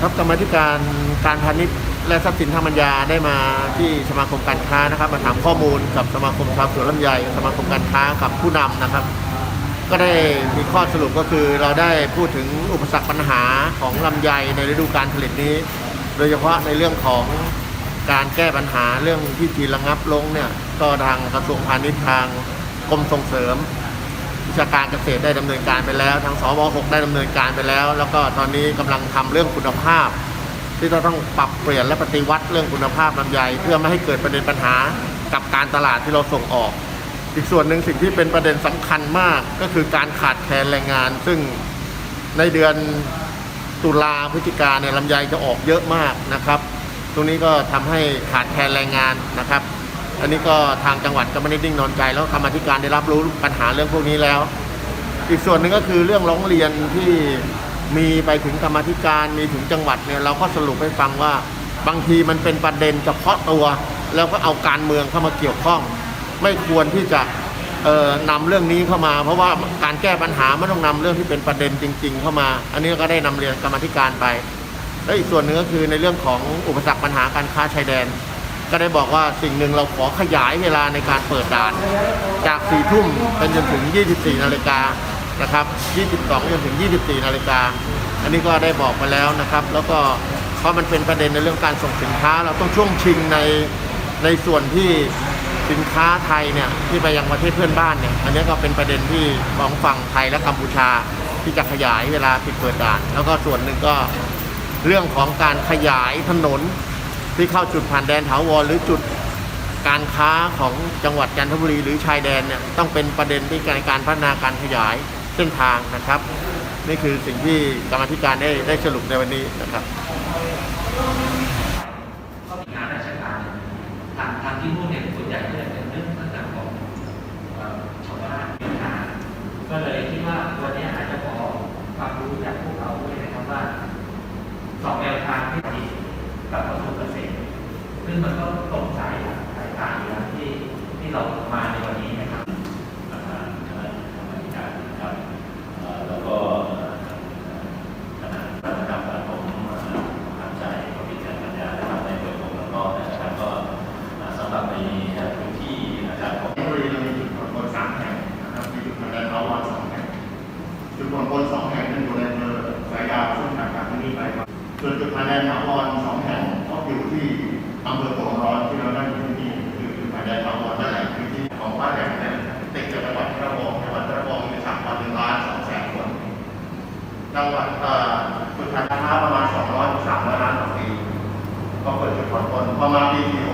ครับกรรมธิการการพาณิชย์และทรัพย์สินทางปัญญาได้มาที่สมาคมการค้านะครับ มาถามข้อมูลกับสมาคมชาวสวนลำไยสมาคมการค้ากับผู้นำนะครับ ก็ได้มีข้อสรุปก็คือเราได้พูดถึงอุปสรรคปัญหาของลำไยในฤดูการผลิตนี้ โดยเฉพาะในเรื่องของการแก้ปัญหาเรื่องที่จีระงับลงเนี่ยก็ทางกระทรวงพาณิชย์ทางกรมส่งเสริม วิชาการเกษตรได้ดำเนินการไปแล้ว ทางสว6ได้ดำเนินการไปแล้ว แล้วก็ตอนนี้กำลังทำเรื่องคุณภาพ ที่เราต้องปรับเปลี่ยนและปฏิวัติเรื่องคุณภาพลำไยเพื่อไม่ให้เกิดประเด็นปัญหากับการตลาดที่เราส่งออก อีกส่วนหนึ่งสิ่งที่เป็นประเด็นสำคัญมากก็คือการขาดแคลนแรงงาน ซึ่งในเดือนตุลาพฤศจิกาเนี่ยลำไยจะออกเยอะมากนะครับ ตรงนี้ก็ทำให้ขาดแคลนแรงงานนะครับ อันนี้ก็ทางจังหวัดก็ไม่ได้นิ่งนอนใจ แล้วกรรมธิการได้รับรู้ปัญหาเรื่องพวกนี้แล้ว อีกส่วนหนึ่งก็คือเรื่องร้องเรียนที่มีไปถึงกรรมธิการมีถึงจังหวัดเนี่ยเราก็สรุปให้ฟังว่าบางทีมันเป็นประเด็นเฉพาะตัว แล้วก็เอาการเมืองเข้ามาเกี่ยวข้อง ไม่ควรที่จะเอ่อนำเรื่องนี้เข้ามา เพราะว่าการแก้ปัญหาไม่ต้องนำเรื่องที่เป็นประเด็นจริง ๆ เข้ามา อันนี้ก็ได้นำเรียนกรรมธิการไป และอีกส่วนหนึ่งก็คือในเรื่องของอุปสรรคปัญหาการค้าชายแดน ก็ได้บอกว่าสิ่งหนึ่งเราขอขยายเวลาในการเปิดด่าน จาก 4 ทุ่มเป็นจนถึง 24 นาฬิกานะครับ 22 จนถึง 24 นาฬิกา อันนี้ก็ได้บอกไปแล้วนะครับ แล้วก็เพราะมันเป็นประเด็นในเรื่องการส่งสินค้า เราต้องช่วงชิงในในส่วนที่สินค้าไทยเนี่ยที่ไปยังประเทศเพื่อนบ้านเนี่ย อันนี้ก็เป็นประเด็นที่ของฝั่งไทยและกัมพูชาที่จะขยายเวลาปิดเปิดด่าน แล้วก็ส่วนหนึ่งก็เรื่องของการขยายถนน ที่เข้าจุดผ่านแดนถาวรหรือจุดการค้าของจังหวัดจันทบุรีหรือชายแดนเนี่ยต้องเป็นประเด็นที่ในการพัฒนาการขยายเส้นทางนะครับ นี่คือสิ่งที่กรรมธิการได้ได้สรุปในวันนี้นะครับงานราชการทางทางที่นู่นเนี่ยส่วนใหญ่ก็จะเป็นเรื่องตั้งแต่ของเอ่อชาวบ้านมีปัญหาก็เลยคิดว่าวันนี้อาจจะขอความรู้จากพวกเราด้วยนะครับว่าสองแนวทางที่ดีกับกระทรวงเกษตร ซึ่งมันก็ตรงสายสายตาอยู่แล้วที่ที่เรามาในวันนี้นะครับประธานคณะกรรมการนะครับเอ่อแล้วก็คณะกรรมการผมมหาใจก็พิจารณานะครับในเรื่องของน้องๆนะครับก็เอ่อสำหรับในพื้นที่นะครับของ บุรีเรามีจุดผ่อนปลนสามแห่งนะครับมีจุดผ่อนแดนถาวรสองแห่งจุดผ่อนปลนสองแห่งนั้นอยู่ในอำเภอสายยาวซึ่งห่างจากที่นี่ไปครับส่วนจุดผ่านแดนถาวรสองแห่งก็อยู่ที่อำเภอโป่งร้อนที่เรานั่งอยู่ที่นี่คือจุดผ่านแดนถาวรนั่นแหละคือที่ของบ้านแหลมเนี่ยติดกับจังหวัดพระนครจังหวัดพระนครมีประชากรหนึ่งล้านสองแสนคน จังหวัดเอ่อจุด ผ่